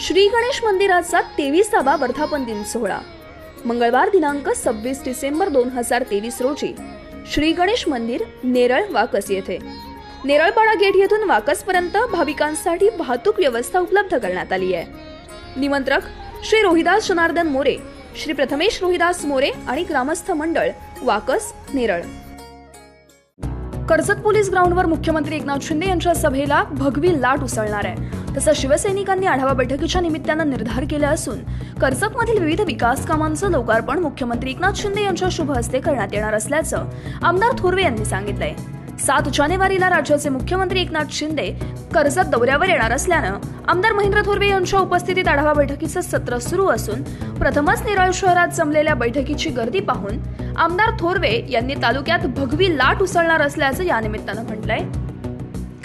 श्री गणेश मंदिराचा तेविसावा वर्धापन दिन सोहळा. मंगळवार दिनांक सव्वीस डिसेंबर दोन हजार तेवीस रोजी श्री गणेश मंदिर नेरळ वाकस येथे. नेरळपाडा गेट येथून वाकसपर्यंत भाविकांसाठी वाहतूक व्यवस्था उपलब्ध करण्यात आली आहे. निमंत्रक श्री रोहिदास जनार्दन मोरे श्री प्रथमेश रोहिदास मोरे आणि ग्रामस्थ मंडळ वाकस नेरळ. कर्जत पोलीस ग्राउंडवर मुख्यमंत्री एकनाथ शिंदे यांच्या सभेला भगवी लाट उसळणार आहे. तसं शिवसैनिकांनी आढावा बैठकीच्या निमित्तानं निर्धार केला असून कर्जतमधील विविध विकास कामांचं लोकार्पण मुख्यमंत्री एकनाथ शिंदे यांच्या शुभ हस्ते करण्यात येणार असल्याचं आमदार थोरवे यांनी सांगितलंय. सात जानेवारीला राज्याचे मुख्यमंत्री एकनाथ शिंदे कर्जत दौऱ्यावर येणार असल्यानं आमदार महेंद्र थोरवे यांच्या उपस्थितीत आढावा बैठकीचं सत्र सुरू असून प्रथमच नेरळ शहरात जमलेल्या बैठकीची गर्दी पाहून आमदार थोरवे यांनी तालुक्यात भगवी लाट उसळणार असल्याचं या निमित्तानं म्हटलंय.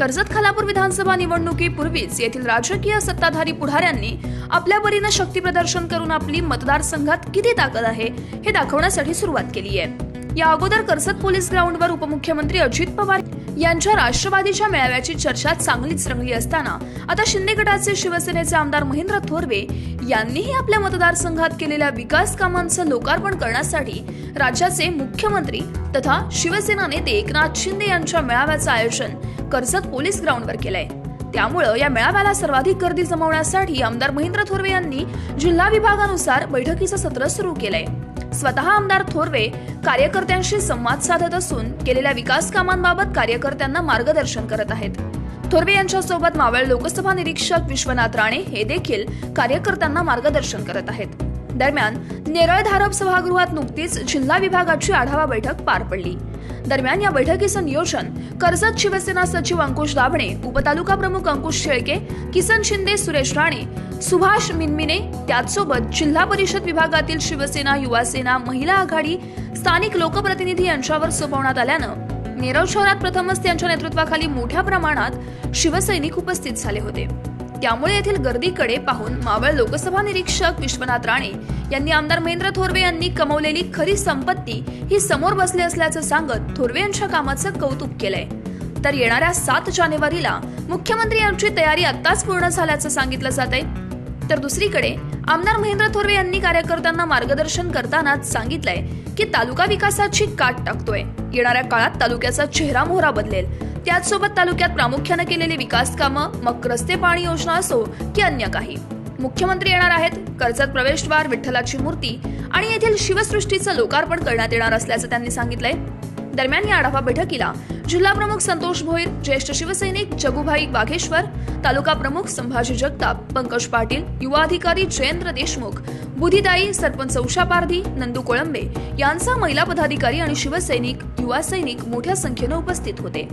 कर्जत खालापूर विधानसभा निवडणुकीपूर्वीच येथील राजकीय सत्ताधारी पुढाऱ्यांनी आपल्या परीनं शक्ती प्रदर्शन करून आपली मतदारसंघात किती ताकद आहे हे दाखवण्यासाठी सुरुवात केली आहे. या अगोदर कर्जत पोलीस ग्राउंडवर उपमुख्यमंत्री अजित पवार यांच्या राष्ट्रवादीच्या मेळाव्याची चर्चा चांगलीच रंगली असताना आता शिंदे गटाचे शिवसेनेचे आमदार महेंद्र थोरवे यांनीही आपल्या मतदारसंघात केलेल्या विकास कामांचं लोकार्पण करण्यासाठी राज्याचे मुख्यमंत्री तथा शिवसेना नेते एकनाथ शिंदे यांच्या मेळाव्याचं आयोजन कर्जत पोलीस ग्राउंडवर केलंय. त्यामुळं या मेळाव्याला सर्वाधिक गर्दी जमवण्यासाठी आमदार महेंद्र थोरवे यांनी जिल्हा विभागानुसार बैठकीचं सत्र सुरू केलंय. स्वतः आमदार थोरवे कार्यकर्त्यांशी संवाद साधत असून केलेल्या विकास कामांबाबत कार्यकर्त्यांना मार्गदर्शन करत आहेत. थोरवे यांच्यासोबत मावळ लोकसभा निरीक्षक विश्वनाथ राणे हे देखील कार्यकर्त्यांना मार्गदर्शन करत आहेत. दरम्यान नेरळ धारप सभागृहात नुकतीच जिल्हा विभागाची आढावा बैठक पार पडली. दरम्यान या बैठकीचं नियोजन कर्जत शिवसेना सचिव अंकुश दाभणे उपतालुका प्रमुख अंकुश शेळके किसन शिंदे सुरेश राणे सुभाष मिनमिने त्याचसोबत जिल्हा परिषद विभागातील शिवसेना युवासेना महिला आघाडी स्थानिक लोकप्रतिनिधी यांच्यावर सोपवण्यात आल्यानं नेरळ शहरात प्रथमच त्यांच्या नेतृत्वाखाली मोठ्या प्रमाणात शिवसैनिक उपस्थित झाले होते. त्यामुळे येथील गर्दीकडे पाहून मावळ लोकसभा निरीक्षक विश्वनाथ राणे यांनी आमदार महेंद्र थोरवे यांनी कमवलेली खरी संपत्ती ही समोर बसली असल्याचं सांगत थोरवे यांच्या कामाचं कौतुक केलंय. तर येणाऱ्या सात जानेवारीला मुख्यमंत्री यांची तयारी आत्ताच पूर्ण झाल्याचं सांगितलं जात आहे तर दुसरीकडे आमदार महेंद्र थोरवे यांनी कार्यकर्त्यांना मार्गदर्शन करतानाच सांगितलंय की तालुका विकासाची काट टाकतोय. येणाऱ्या काळात तालुक्याचा चेहरा मोहरा बदलेल. त्याचसोबत तालुक्यात प्रामुख्यानं केलेली विकास कामं मग रस्ते पाणी योजना असो की अन्य काही. मुख्यमंत्री येणार आहेत कर्जत प्रवेशद्वार विठ्ठलाची मूर्ती आणि येथील शिवसृष्टीचं लोकार्पण करण्यात येणार असल्याचं त्यांनी सांगितलंय. दरम्यान या आढावा बैठकीला जिल्हा प्रमुख संतोष भोईर ज्येष्ठ शिवसैनिक जगुभाई वाघेश्वर तालुका प्रमुख संभाजी जगताप पंकज पाटील युवा अधिकारी जयेंद्र देशमुख बुधिदाई सरपंच उषा पारधी नंदू कोळंबे यांचा महिला पदाधिकारी आणि शिवसैनिक युवा सैनिक मोठ्या संख्येनं उपस्थित होते.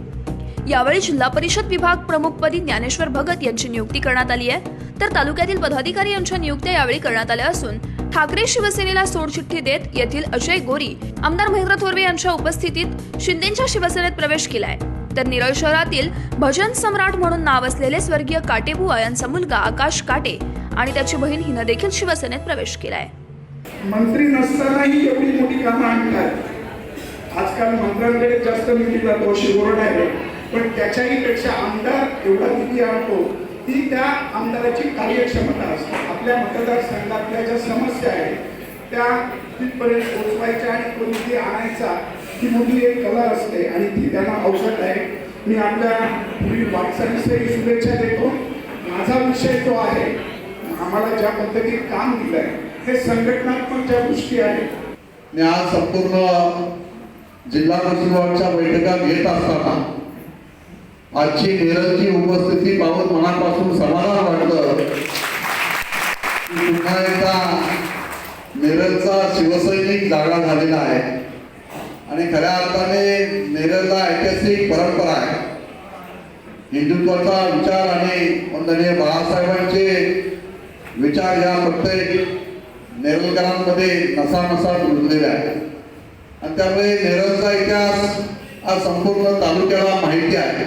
यावेळी जिल्हा परिषद विभाग प्रमुखपदी ज्ञानेश्वर भगत यांची नियुक्ती करण्यात आली आहे. तर तालुक्यातील पदाधिकारी यांच्या नियुक्त्या यावेळी करण्यात आल्या असून ठाकरे शिवसेनेला सोडचिठ्ठी देत येथील अजय गोरी आमदार महेंद्र थोरवे यांच्या उपस्थितीत शिंदेच्या शिवसेनेत प्रवेश केलाय. तर निरळ शहरातील भजन सम्राट म्हणून नाव असलेले स्वर्गीय काटेबुवा यांचा मुलगा आकाश काटे आणि त्याची बहीण हिनं देखील शिवसेनेत प्रवेश केलाय. मंत्री नसतानाही एवढी मोठी कामं आणतात आजकाल मंत्र्यांकडे जास्त निधी जातो शिवरण आहे. पण त्याच्याही पेक्षा आमदार एवढा निधी आणतो ती त्या आमदाराची कार्यक्षमता असते. आपल्या मतदारसंघातल्या ज्या समस्या आहेत त्या तिथपर्यंत पोचवायच्या आणि तो निधी आणायचा ही मोठी एक कला असते आणि ती त्यांना अवसर आहे. मी आपल्या पूर्वी वाटचालीसही शुभेच्छा देतो. माझा विषय जो आहे आम्हाला ज्या पद्धतीत काम दिलंय हे संघटनात्मक ज्या गोष्टी आहेत मी आज संपूर्ण जिल्हा परिषदेच्या बैठका घेत असताना आजची नीरजची उपस्थिती पाहून मनापासून समाधान वाटलं पुन्हा एकदा नीरजचा शिवसैनिक जागा झालेला आहे. आणि खऱ्या अर्थाने नीरजला ऐतिहासिक परंपरा आहे. हिंदुत्वाचा विचार आणि वंदनीय बाळासाहेबांचे विचार या प्रत्येक नेरलकरांमध्ये नसा नसा रुजलेला आहे आणि त्यामुळे नेरलचा इतिहास हा संपूर्ण तालुक्याला माहिती आहे.